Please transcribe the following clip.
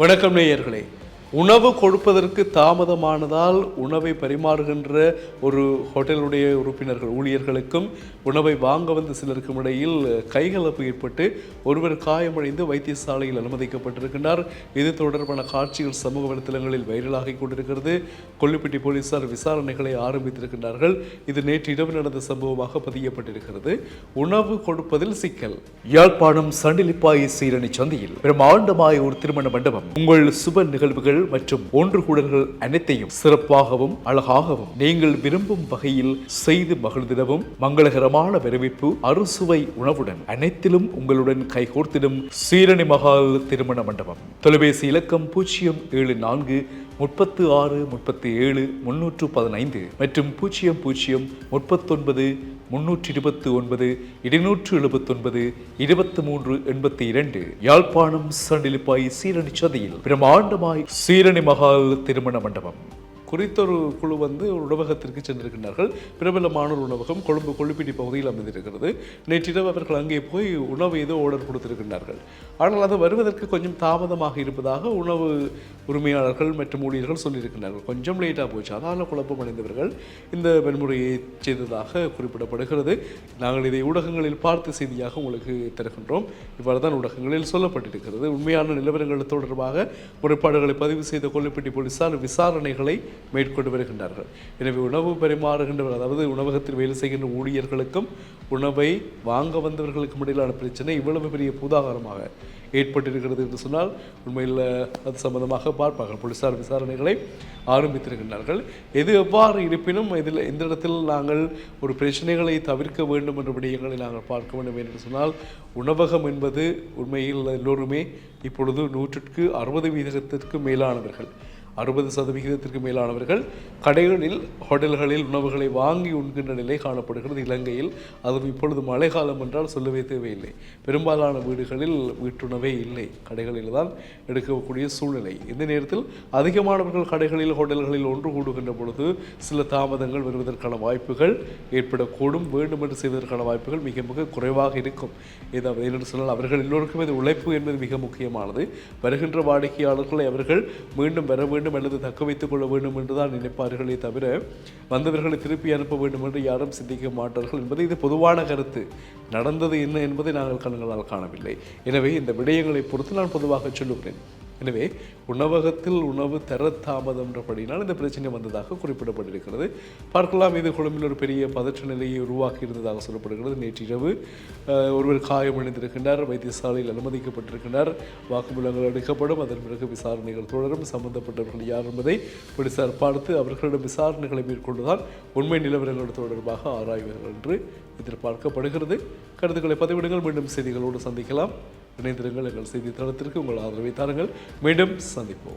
வணக்கம் நேயர்களே. உணவு கொடுப்பதற்கு தாமதமானதால் உணவை பரிமாறுகின்ற ஒரு ஹோட்டலுடைய உறுப்பினர்கள் ஊழியர்களுக்கும் உணவை வாங்க வந்த சிலருக்கும் இடையில் கைகலப்பு ஏற்பட்டு ஒருவர் காயமடைந்து வைத்தியசாலையில் அனுமதிக்கப்பட்டிருக்கின்றார். இது தொடர்பான காட்சிகள் சமூக வலைத்தளங்களில் வைரலாகி கொண்டிருக்கிறது. கொல்லிப்பட்டி போலீசார் விசாரணைகளை ஆரம்பித்திருக்கின்றார்கள். இது நேற்று இரவு நடந்த சம்பவமாக பதியப்பட்டிருக்கிறது. உணவு கொடுப்பதில் சிக்கல். யாழ்ப்பாணம் சண்டிலிப்பாய் சீரணி சந்தையில் பிரம்மாண்டமாய் ஒரு திருமண மண்டபம். உங்கள் சுப நிகழ்வுகள் மற்றும் ஒன்று கூடல்கள் அனைத்தையும் சிறப்பாகவும் அழகாகவும் நீங்கள் விரும்பும் வகையில் செய்து மகிழ்ந்திடவும் மங்களகரமான வரவேற்பு அறுசுவை உணவுடன் அனைத்திலும் உங்களுடன் கைகோர்த்திடும் சீரணி மகால் திருமண மண்டபம். தொலைபேசி இலக்கம் பூஜ்ஜியம் ஏழு நான்கு முப்பத்து ஆறு முப்பத்தி ஏழு முன்னூற்று பதினைந்து மற்றும் பூஜ்ஜியம் பூஜ்ஜியம் முப்பத்தொன்பது முன்னூற்றி இருபத்தி ஒன்பது இருநூற்று எழுபத்தொன்பது இருபத்தி மூன்று எண்பத்தி இரண்டு யாழ்ப்பாணம் சண்டிலிப்பாய் சீரணி சதியில் பிரம்மாண்டமாய் சீரணி மகா திருமண மண்டபம். குறித்தொரு குழு வந்து ஒரு உணவகத்திற்கு சென்றிருக்கின்றார்கள். பிரபலமான உணவகம் கொழும்பு கொழுப்பிடி பகுதியில் அமைந்திருக்கிறது. நேற்றிரவு அவர்கள் அங்கே போய் உணவு ஏதோ ஆர்டர் கொடுத்திருக்கின்றார்கள். ஆனால் அது வருவதற்கு கொஞ்சம் தாமதமாக இருப்பதாக உணவு உரிமையாளர்கள் மற்றும் ஊழியர்கள் சொல்லியிருக்கின்றார்கள். கொஞ்சம் லேட்டாக போச்சு. அதனால் குழப்பம் அடைந்தவர்கள் இந்த வன்முறையை செய்ததாக குறிப்பிடப்படுகிறது. நாங்கள் இதை ஊடகங்களில் பார்த்து செய்தியாக உங்களுக்கு தருகின்றோம். இவ்வாறு தான் ஊடகங்களில் சொல்லப்பட்டிருக்கிறது. உண்மையான நிலவரங்கள் தொடர்பாக முறைப்பாடுகளை பதிவு செய்த கொல்லுப்பட்டி போலீசார் விசாரணைகளை மேற்கொண்டு வருகின்றார்கள். எனவே உணவு பரிமாறுகின்றவர் அதாவது உணவகத்தில் வேலை செய்கின்ற ஊழியர்களுக்கும் உணவை வாங்க வந்தவர்களுக்கும் இடையிலான பிரச்சனை இவ்வளவு பெரிய பூதாகாரமாக ஏற்பட்டிருக்கிறது என்று சொன்னால் உண்மையில் அது சம்பந்தமாக பார்ப்பார்கள். போலீசார் விசாரணைகளை ஆரம்பித்திருக்கின்றார்கள். எது எவ்வாறு இருப்பினும் இதில் இந்த இடத்தில் நாங்கள் ஒரு பிரச்சனைகளை தவிர்க்க வேண்டும் என்ற விடயங்களை நாங்கள் பார்க்க வேண்டும் என்று சொன்னால் உணவகம் என்பது உண்மையில் எல்லோருமே இப்பொழுது நூற்றுக்கு அறுபது வீதத்திற்கு மேலானவர்கள். அறுபது சதவிகிதத்திற்கு மேலானவர்கள் கடைகளில் ஹோட்டல்களில் உணவுகளை வாங்கி உண்கின்ற நிலை காணப்படுகிறது. இலங்கையில் அதுவும் இப்பொழுது மழை காலம் என்றால் சொல்லவே தேவையில்லை. பெரும்பாலான வீடுகளில் வீட்டுணவே இல்லை. கடைகளில் தான் எடுக்கக்கூடிய சூழ்நிலை. இந்த நேரத்தில் அதிகமானவர்கள் கடைகளில் ஹோட்டல்களில் ஒன்று கூடுகின்ற பொழுது சில தாமதங்கள் வருவதற்கான வாய்ப்புகள் ஏற்படக்கூடும். வேண்டும் என்று செய்வதற்கான வாய்ப்புகள் மிக மிக குறைவாக இருக்கும். ஏதாவது ஏனென்று சொன்னால் அவர்கள் எல்லோருக்கும் இது உழைப்பு என்பது மிக முக்கியமானது. வருகின்ற வாடிக்கையாளர்களை அவர்கள் மீண்டும் வர வேண்டும். அல்லது தக்க வைத்துக் கொள்ள வேண்டும் என்று தான் நினைப்பார்களே தவிர வந்தவர்களை திருப்பி அனுப்ப வேண்டும் என்று யாரும் சிந்திக்க மாட்டார்கள் என்பது இது பொதுவான கருத்து. நடந்தது என்ன என்பதை நாங்கள் கண்களால் காணவில்லை. எனவே இந்த விடயங்களை பொறுத்து நான் பொதுவாக சொல்லுகிறேன். எனவே உணவகத்தில் உணவு தர தாமதம்ன்றபடினால் இந்த பிரச்சனை வந்ததாக குறிப்பிடப்பட்டிருக்கிறது. பார்க்கலாம் இது கொழும்பில் ஒரு பெரிய பதற்ற நிலையை உருவாக்கி இருந்ததாக சொல்லப்படுகிறது நேற்றிரவு ஒருவர் காயமடைந்திருக்கின்றார் வைத்தியசாலையில் அனுமதிக்கப்பட்டிருக்கின்றார். வாக்குமூலங்கள் எடுக்கப்படும் அதன் பிறகு விசாரணைகள் தொடரும். சம்பந்தப்பட்டவர்கள் யார் என்பதை போலீசார் பார்த்து அவர்களிடம் விசாரணைகளை மேற்கொண்டுதான் உண்மை நிலவரங்கள் தொடர்பாக ஆராய்வார்கள் என்று எதிர்பார்க்கப்படுகிறது. கருத்துக்களை பதிவிடுங்கள். மீண்டும் செய்திகளோடு சந்திக்கலாம். இணைந்திருங்கள். எங்கள் செய்தி தளத்திற்கு உங்கள் ஆதரவை தாருங்கள். மீண்டும் சந்திப்போம்.